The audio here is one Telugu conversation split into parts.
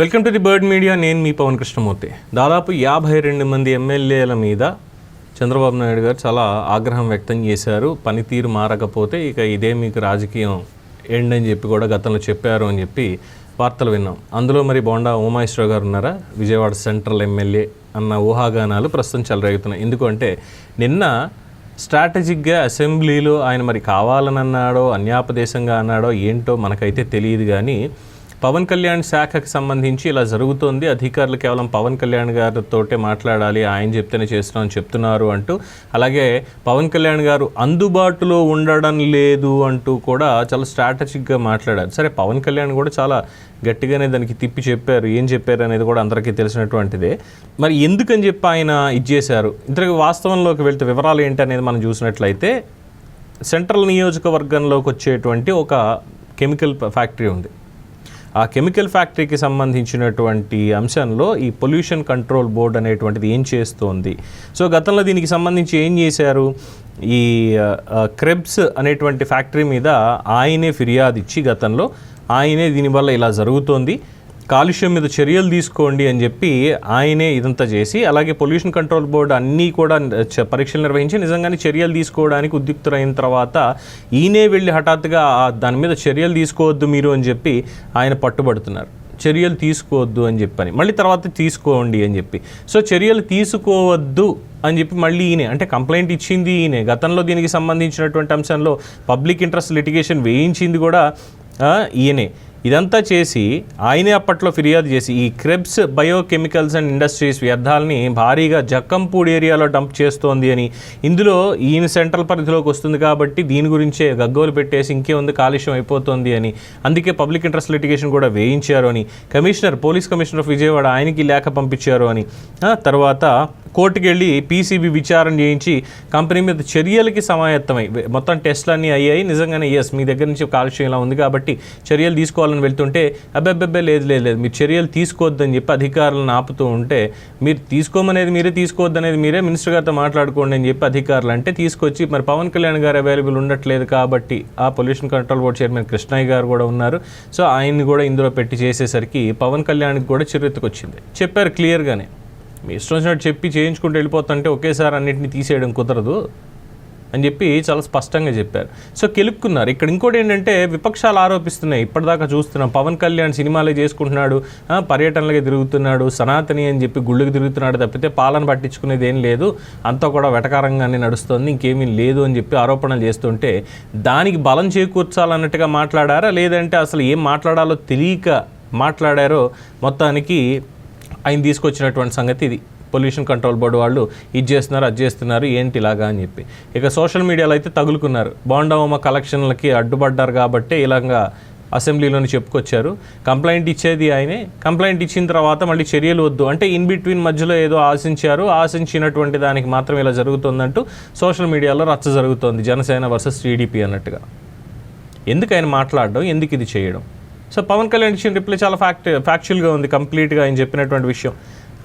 Welcome to the Bird Media. నేను మీ పవన్ కృష్ణమూర్తి. దాదాపు యాభై రెండు మంది ఎమ్మెల్యేల మీద చంద్రబాబు నాయుడు గారు చాలా ఆగ్రహం వ్యక్తం చేశారు. పనితీరు మారకపోతే ఇక ఇదే మీకు రాజకీయం ఎండ్ అని చెప్పి కూడా గతంలో చెప్పారు అని చెప్పి వార్తలు విన్నాం. అందులో మరి బోండా ఉమాయేశ్వరరావు గారు ఉన్నారా? విజయవాడ సెంట్రల్ ఎమ్మెల్యే అన్న ఊహాగానాలు ప్రస్తుతం చెలరేగుతున్నాయి. ఎందుకంటే నిన్న స్ట్రాటజిక్గా అసెంబ్లీలో ఆయన మరి కావాలని అన్నాడో అన్యాపదేశంగా అన్నాడో ఏంటో మనకైతే తెలియదు కానీ పవన్ కళ్యాణ్ శాఖకు సంబంధించి ఇలా జరుగుతోంది. అధికారులు కేవలం పవన్ కళ్యాణ్ గారితోటే మాట్లాడాలి ఆయన చెప్తేనే చేస్తున్నాం చెప్తున్నారు అంటూ అలాగే పవన్ కళ్యాణ్ గారు అందుబాటులో ఉండడం లేదు అంటూ కూడా చాలా స్ట్రాటజిక్గా మాట్లాడారు. సరే పవన్ కళ్యాణ్ కూడా చాలా గట్టిగానే దానికి తిప్పి చెప్పారు. ఏం చెప్పారు అనేది కూడా అందరికీ తెలిసినటువంటిదే. మరి ఎందుకని చెప్పి ఆయన ఇది చేశారు ఇంతకు వాస్తవంలోకి వెళ్తే వివరాలు ఏంటి అనేది మనం చూసినట్లయితే సెంట్రల్ నియోజకవర్గంలోకి వచ్చేటువంటి ఒక కెమికల్ ఫ్యాక్టరీ ఉంది. ఆ కెమికల్ ఫ్యాక్టరీకి సంబంధించినటువంటి అంశంలో ఈ పొల్యూషన్ కంట్రోల్ బోర్డ్ అనేటువంటిది ఏం చేస్తోంది? సో గతంలో దీనికి సంబంధించి ఏం చేశారు? ఈ క్రెబ్స్ అనేటువంటి ఫ్యాక్టరీ మీద ఆయనే ఫిర్యాదు ఇచ్చి గతంలో ఆయనే దీనివల్ల ఇలా జరుగుతోంది. కాలుష్యం మీద చర్యలు తీసుకోండి అని చెప్పి ఆయనే ఇదంతా చేసి అలాగే పొల్యూషన్ కంట్రోల్ బోర్డు అన్నీ కూడా చ- పరీక్షలు నిర్వహించి నిజంగానే చర్యలు తీసుకోవడానికి ఉద్యుక్తులైన తర్వాత ఈయనే వెళ్ళి హఠాత్తుగా దాని మీద చర్యలు తీసుకోవద్దు మీరు అని చెప్పి ఆయన పట్టుబడుతున్నారు. చర్యలు తీసుకోవద్దు అని చెప్పని మళ్ళీ తర్వాత తీసుకోండి అని చెప్పి. సో చర్యలు తీసుకోవద్దు అని చెప్పి మళ్ళీ ఈయనే అంటే కంప్లైంట్ ఇచ్చింది ఈయనే. గతంలో దీనికి సంబంధించినటువంటి అంశంలో పబ్లిక్ ఇంట్రెస్ట్ లిటిగేషన్ వేయించింది కూడా ఈయనే. ఇదంతా చేసి ఆయనే అప్పట్లో ఫిర్యాదు చేసి ఈ క్రెబ్స్ బయోకెమికల్స్ అండ్ ఇండస్ట్రీస్ వ్యర్థాలని భారీగా జక్కంపూడి ఏరియాలో డంప్ చేస్తోంది అని. ఇందులో ఈయన సెంట్రల్ పరిధిలోకి వస్తుంది కాబట్టి దీని గురించే గగ్గోలు పెట్టేసి ఇంకేముంది కాలుష్యం అయిపోతుంది అని. అందుకే పబ్లిక్ ఇంట్రెస్ట్ లిటిగేషన్ కూడా వేయించారు అని. Commissioner police commissioner of Vijayawada ఆయనకి లేఖ పంపించారు అని. తర్వాత కోర్టుకి వెళ్ళి పీసీబీ విచారణ చేయించి కంపెనీ మీద చర్యలకి సమాయత్తమై. మొత్తం టెస్ట్లు అన్నీ అయ్యాయి. నిజంగానే ఎస్ మీ దగ్గర నుంచి కాలుష్యం ఇలా ఉంది కాబట్టి చర్యలు తీసుకోవాలి తీసుకోవాలని వెళ్తుంటే అబ్బెబ్బెబ్బే లేదు లేదు లేదు మీరు చర్యలు తీసుకోవద్దని చెప్పి అధికారులను ఆపుతూ ఉంటే మీరు తీసుకోమనేది మీరే తీసుకోవద్దు అనేది మీరే మినిస్టర్ గారితో మాట్లాడుకోండి అని చెప్పి అధికారులు అంటే తీసుకొచ్చి మరి పవన్ కళ్యాణ్ గారు అవైలబుల్ ఉండట్లేదు కాబట్టి ఆ pollution control board chairman Krishnaiah garu కూడా ఉన్నారు. సో ఆయన్ని కూడా ఇందులో పెట్టి చేసేసరికి పవన్ కళ్యాణ్కి కూడా చిరెత్తుకొచ్చింది చెప్పారు క్లియర్గానే మీ ఇష్టం వచ్చినట్టు చెప్పి చేయించుకుంటూ వెళ్ళిపోతుంటే ఒకేసారి అన్నింటినీ తీసేయడం కుదరదు. అని చెప్పి చాలా స్పష్టంగా చెప్పారు. సో కెలుక్కున్నారు. ఇక్కడ ఇంకోటి ఏంటంటే విపక్షాలు ఆరోపిస్తున్నాయి. ఇప్పటిదాకా చూస్తున్నాం. పవన్ కళ్యాణ్ సినిమాలే చేసుకుంటున్నాడు ఆ, పర్యటనలకి తిరుగుతున్నాడు సనాతని అని చెప్పి గుళ్ళకి తిరుగుతున్నాడు తప్పితే పాలన పట్టించుకునేది ఏం లేదు. అంతా కూడా వెటకారంగానే నడుస్తుంది. ఇంకేమీ లేదు అని చెప్పి ఆరోపణలు చేస్తుంటే దానికి బలం చేకూర్చాలన్నట్టుగా మాట్లాడారా? లేదంటే అసలు ఏం మాట్లాడాలో తెలియక మాట్లాడారో? మొత్తానికి ఆయన తీసుకొచ్చినటువంటి సంగతి ఇది. పొల్యూషన్ కంట్రోల్ బోర్డు వాళ్ళు ఇది చేస్తున్నారు అది చేస్తున్నారు ఏంటి ఇలాగా అని చెప్పి. ఇక సోషల్ మీడియాలో అయితే తగులుకున్నారు. బాండవమ్మ కలెక్షన్లకి అడ్డుపడ్డారు కాబట్టి ఇలాగా అసెంబ్లీలోని చెప్పుకొచ్చారు. కంప్లైంట్ ఇచ్చేది ఆయనే. కంప్లైంట్ ఇచ్చిన తర్వాత మళ్ళీ చర్యలు వద్దు. అంటే ఇన్ బిట్వీన్ మధ్యలో ఏదో ఆశించారు. ఆశించినటువంటి దానికి మాత్రం ఇలా జరుగుతుందంటూ సోషల్ మీడియాలో రచ్చ జరుగుతోంది. జనసేన వర్సెస్ టీడీపీ అన్నట్టుగా. ఎందుకు ఆయన మాట్లాడడం? ఎందుకు ఇది చేయడం? సో పవన్ కళ్యాణ్ ఇచ్చిన రిప్లై చాలా ఫ్యాక్ట్ ఫ్యాక్చువల్గా ఉంది కంప్లీట్గా ఆయన చెప్పినటువంటి విషయం.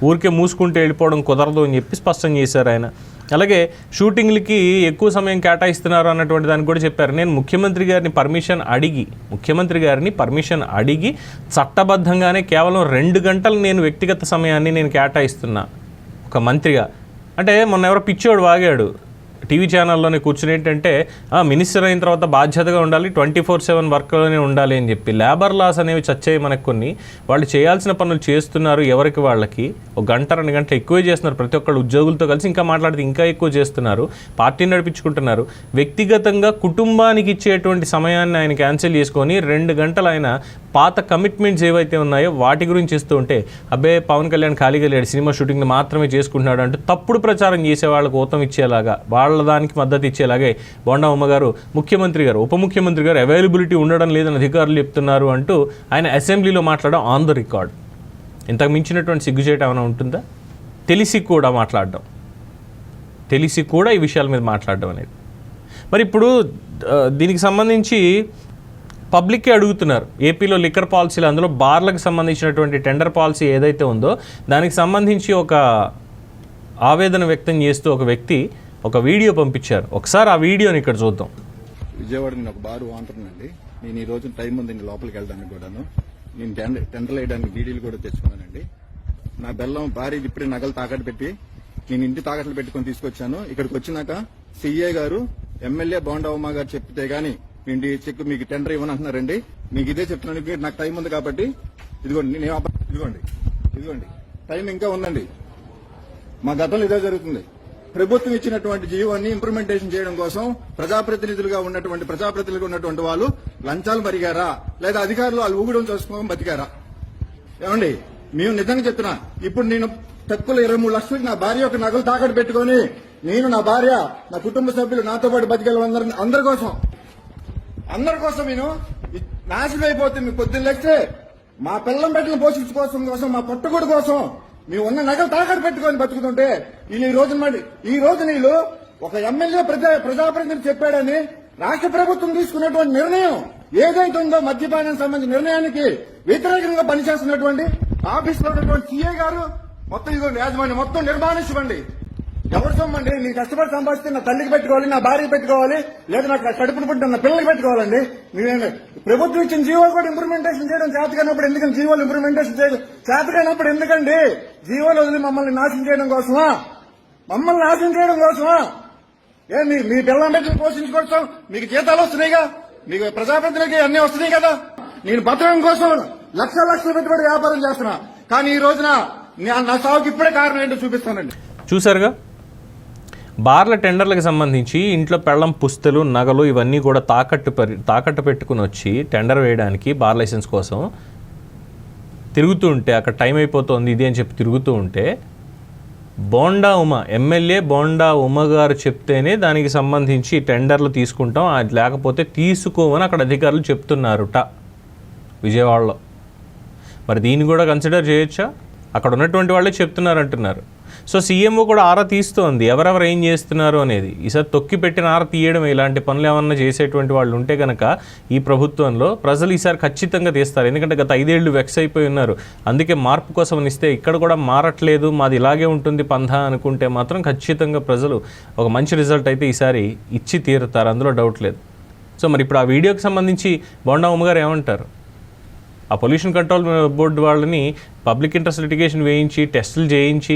ఊరికే మూసుకుంటే వెళ్ళిపోవడం కుదరదు అని చెప్పి స్పష్టం చేశారు ఆయన. అలాగే షూటింగ్లకి ఎక్కువ సమయం కేటాయిస్తున్నారు అన్నటువంటి దానికి కూడా చెప్పారు. నేను ముఖ్యమంత్రి గారిని పర్మిషన్ అడిగి ముఖ్యమంత్రి గారిని పర్మిషన్ అడిగి చట్టబద్ధంగానే కేవలం రెండు గంటలు నేను వ్యక్తిగత సమయాన్ని నేను కేటాయిస్తున్నా. ఒక మంత్రిగా. అంటే మొన్న ఎవరో పిచ్చోడు వాగాడు. టీవీ ఛానల్లోనే కూర్చుని ఏంటంటే మినిస్టర్ అయిన తర్వాత బాధ్యతగా ఉండాలి ట్వంటీ ఫోర్ సెవెన్ వర్క్లోనే ఉండాలి అని చెప్పి లేబర్ లాస్ అనేవి చచ్చాయి మనకు కొన్ని. వాళ్ళు చేయాల్సిన పనులు చేస్తున్నారు ఎవరికి వాళ్ళకి. ఒక గంట రెండు గంటలు ఎక్కువే చేస్తున్నారు. ప్రతి ఒక్కళ్ళు ఉద్యోగులతో కలిసి ఇంకా మాట్లాడితే ఇంకా ఎక్కువ చేస్తున్నారు. పార్టీని నడిపించుకుంటున్నారు. వ్యక్తిగతంగా కుటుంబానికి ఇచ్చేటువంటి సమయాన్ని ఆయన క్యాన్సిల్ చేసుకొని రెండు గంటలు ఆయన పాత కమిట్మెంట్స్ ఏవైతే ఉన్నాయో వాటి గురించి ఇస్తూ ఉంటే అబ్బే పవన్ కళ్యాణ్ ఖాళీగా లేడు సినిమా షూటింగ్ మాత్రమే చేసుకుంటున్నాడు అంటూ తప్పుడు ప్రచారం చేసే వాళ్ళకు ఊతం ఇచ్చేలాగా. వాళ్ళ దానికి మద్దతు ఇచ్చేలాగే బొండా గారు ముఖ్యమంత్రి గారు ఉప ముఖ్యమంత్రి గారు అవైలబిలిటీ ఉండడం లేదని అధికారులు చెప్తున్నారు అంటూ ఆయన అసెంబ్లీలో మాట్లాడడం ఆన్ ద రికార్డ్ ఇంతకు మించినటువంటి సిగ్గుచేయటం ఏమైనా ఉంటుందా? తెలిసి కూడా మాట్లాడడం. తెలిసి కూడా ఈ విషయాల మీద మాట్లాడడం అనేది. మరి ఇప్పుడు దీనికి సంబంధించి పబ్లిక్కే అడుగుతున్నారు. ఏపీలో లిక్కర్ పాలసీలు అందులో బార్లకు సంబంధించినటువంటి టెండర్ పాలసీ ఏదైతే ఉందో దానికి సంబంధించి ఒక ఆవేదన వ్యక్తం చేస్తూ ఒక వ్యక్తి ఒక వీడియో పంపించారు. ఒకసారి ఆ వీడియోని ఇక్కడ చూద్దాం. విజయవాడ నేను ఒక బారు వాంటున్నానండి నేను ఈ రోజు టైం ఉంది లోపలికి వెళ్ళడానికి కూడాను. నేను టెండర్ టెండర్లు వేయడానికి డీడీలు కూడా తెచ్చుకున్నానండి. నా బెల్లం భార్య ఇప్పుడే నగలు తాకట్టు పెట్టి నేను ఇంటి తాకట్లు పెట్టుకొని తీసుకొచ్చాను. ఇక్కడికి వచ్చినాక సీఏ గారు ఎమ్మెల్యే బోండవమ్మ గారు చెప్తే గాని ఇండి చెక్ మీకు టెండర్ ఇవ్వనంటున్నారండి. మీకు ఇదే చెప్తున్నాను. మీరు నాకు టైం ఉంది కాబట్టి ఇదిగోండి నేను ఇదిగోండి ఇదిగోండి. టైం ఇంకా ఉందండి. మా గతంలో ఇదే జరుగుతుంది. ప్రభుత్వం ఇచ్చినటువంటి జీవోని ఇంప్లిమెంటేషన్ చేయడం కోసం ప్రజాప్రతినిధులుగా ఉన్నటువంటి ప్రజాప్రతినిధులుగా ఉన్నటువంటి వాళ్ళు లంచాలు మరిగారా? లేదా అధికారులు వాళ్ళు ఊగడం చూసుకోవడం బతికారా? ఏమండి? మేము నిజంగా చెప్తున్నా. ఇప్పుడు నేను తక్కువ ఇరవై మూడు లక్షలకి నా భార్య యొక్క నగలు తాకట్టు పెట్టుకొని నేను నా భార్య నా కుటుంబ సభ్యులు నాతో పాటు బతికే అందరి అందరి కోసం. అందరి కోసం నేను నాశనం అయిపోతుంది. మీ పొద్దున్న లెక్కే మా పిల్లం పెట్టిన పోషించుకోసం కోసం మా పుట్టగొడు కోసం మీ ఉన్న నగలు తాకట్టు పెట్టుకొని బతుకుతుంటే వీళ్ళు ఈ రోజు మరి ఈ రోజు నీళ్ళు ఒక ఎమ్మెల్యే ప్రజా ప్రజాప్రతినిధి చెప్పాడని రాష్ట్ర ప్రభుత్వం తీసుకున్నటువంటి నిర్ణయం ఏదైతే ఉందో మద్యపానానికి సంబంధించిన నిర్ణయానికి వ్యతిరేకంగా పనిచేస్తున్నటువంటి ఆఫీస్లో ఉన్నటువంటి సీఏ గారు మొత్తం ఇదిగో యాజమాన్యం మొత్తం నిర్మాణించమండి ఎవరు సొమ్మండి? నేను కష్టపడి సంపాదిస్తే నా తల్లికి పెట్టుకోవాలి నా భార్యకి పెట్టుకోవాలి లేదా నాకు కడుపును పుట్టిన నా పిల్లలకి పెట్టుకోవాలండి. నేను ప్రభుత్వం ఇచ్చిన జీవో కూడా ఇంప్లిమెంటేషన్ చేయడం చేతకైనప్పుడు ఎందుకంటే జీవోలు ఇంప్లిమెంటేషన్ చేయడం చేతకైనప్పుడు ఎందుకండి? జీవోలు వదిలి మమ్మల్ని నాశనం చేయడం కోసమా? మమ్మల్ని నాశనం చేయడం కోసమా? ఏ మీ మీ పిల్లల బిడ్డలు మీకు జీతాలు వస్తున్నాయిగా? మీకు ప్రజాప్రతినిధులకి అన్ని వస్తున్నాయి కదా? నేను బతకడం కోసం లక్ష లక్షలు పెట్టుబడి వ్యాపారం చేస్తున్నా. కానీ ఈ రోజున నా- నా సాగుకి ఇప్పుడే కారణం ఏంటో చూపిస్తానండి. చూసారుగా బార్ల టెండర్లకు సంబంధించి ఇంట్లో పెళ్ళం పుస్తలు నగలు ఇవన్నీ కూడా తాకట్టు పరి- తాకట్టు పెట్టుకుని వచ్చి టెండర్ వేయడానికి బార్ లైసెన్స్ కోసం తిరుగుతూ ఉంటే అక్కడ టైం అయిపోతుంది ఇది అని చెప్పి తిరుగుతూ ఉంటే బోండా ఉమ ఎమ్మెల్యే బోండా ఉమ గారు చెప్తేనే దానికి సంబంధించి టెండర్లు తీసుకుంటాం అది లేకపోతే తీసుకోమని అక్కడ అధికారులు చెప్తున్నారుట విజయవాడలో. మరి దీన్ని కూడా కన్సిడర్ చేయొచ్చా? అక్కడ ఉన్నటువంటి వాళ్ళే చెప్తున్నారు అంటున్నారు సో సీఎంఓ కూడా ఆరా తీస్తోంది. ఎవరెవరు ఏం చేస్తున్నారు అనేది. ఈసారి తొక్కి పెట్టిన ఆర తీయడం ఇలాంటి పనులు ఏమన్నా చేసేటువంటి వాళ్ళు ఉంటే కనుక ఈ ప్రభుత్వంలో ప్రజలు ఈసారి ఖచ్చితంగా తీస్తారు. ఎందుకంటే గత ఐదేళ్ళు వెక్స్ అయిపోయి ఉన్నారు. అందుకే మార్పు కోసం ఇస్తే ఇక్కడ కూడా మారట్లేదు. మాది ఇలాగే ఉంటుంది పంధా అనుకుంటే మాత్రం ఖచ్చితంగా ప్రజలు ఒక మంచి రిజల్ట్ అయితే ఈసారి ఇచ్చి తీరుతారు. అందులో డౌట్ లేదు. సో మరి ఇప్పుడు ఆ వీడియోకి సంబంధించి బొండా ఉమ్మ గారు ఏమంటారు? ఆ పొల్యూషన్ కంట్రోల్ బోర్డు వాళ్ళని పబ్లిక్ ఇంట్రెస్ట్ లిటిగేషన్ వేయించి టెస్టులు చేయించి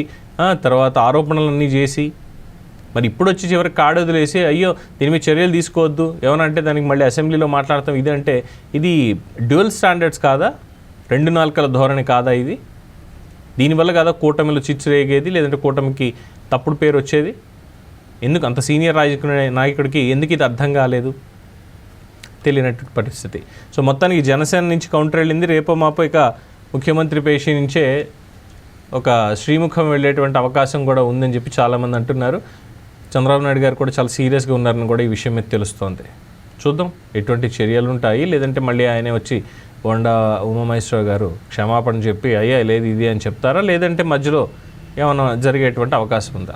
తర్వాత ఆరోపణలన్నీ చేసి మరి ఇప్పుడు వచ్చి చివరికి కాడు వదిలేసి అయ్యో దీని మీద చర్యలు తీసుకోవద్దు ఏమన్నా అంటే దానికి మళ్ళీ అసెంబ్లీలో మాట్లాడతాం ఇది అంటే ఇది డ్యూయల్ స్టాండర్డ్స్ కాదా? రెండు నాలుకల ధోరణి కాదా ఇది? దీనివల్ల కాదా కూటమిలో చిచ్చు రేగేది లేదంటే కూటమికి తప్పుడు పేరు వచ్చేది? ఎందుకు అంత సీనియర్ రాజకీయ నాయకుడికి ఎందుకు ఇది అర్థం కాలేదు? తెలియనట్టు పరిస్థితి. సో మొత్తానికి జనసేన నుంచి కౌంటర్ వెళ్ళింది. రేపో మాపో ఇక ముఖ్యమంత్రి పేషి నుంచే ఒక శ్రీముఖం వెళ్ళేటువంటి అవకాశం కూడా ఉందని చెప్పి చాలామంది అంటున్నారు. చంద్రబాబు నాయుడు గారు కూడా చాలా సీరియస్గా ఉన్నారని కూడా ఈ విషయం మీద తెలుస్తోంది. చూద్దాం. ఎటువంటి చర్యలు ఉంటాయి? లేదంటే మళ్ళీ ఆయనే వచ్చి బొండా ఉమామహేశ్వర గారు క్షమాపణ చెప్పి అయ్యా లేదు ఇది అని చెప్తారా? లేదంటే మధ్యలో ఏమైనా జరిగేటువంటి అవకాశం ఉందా?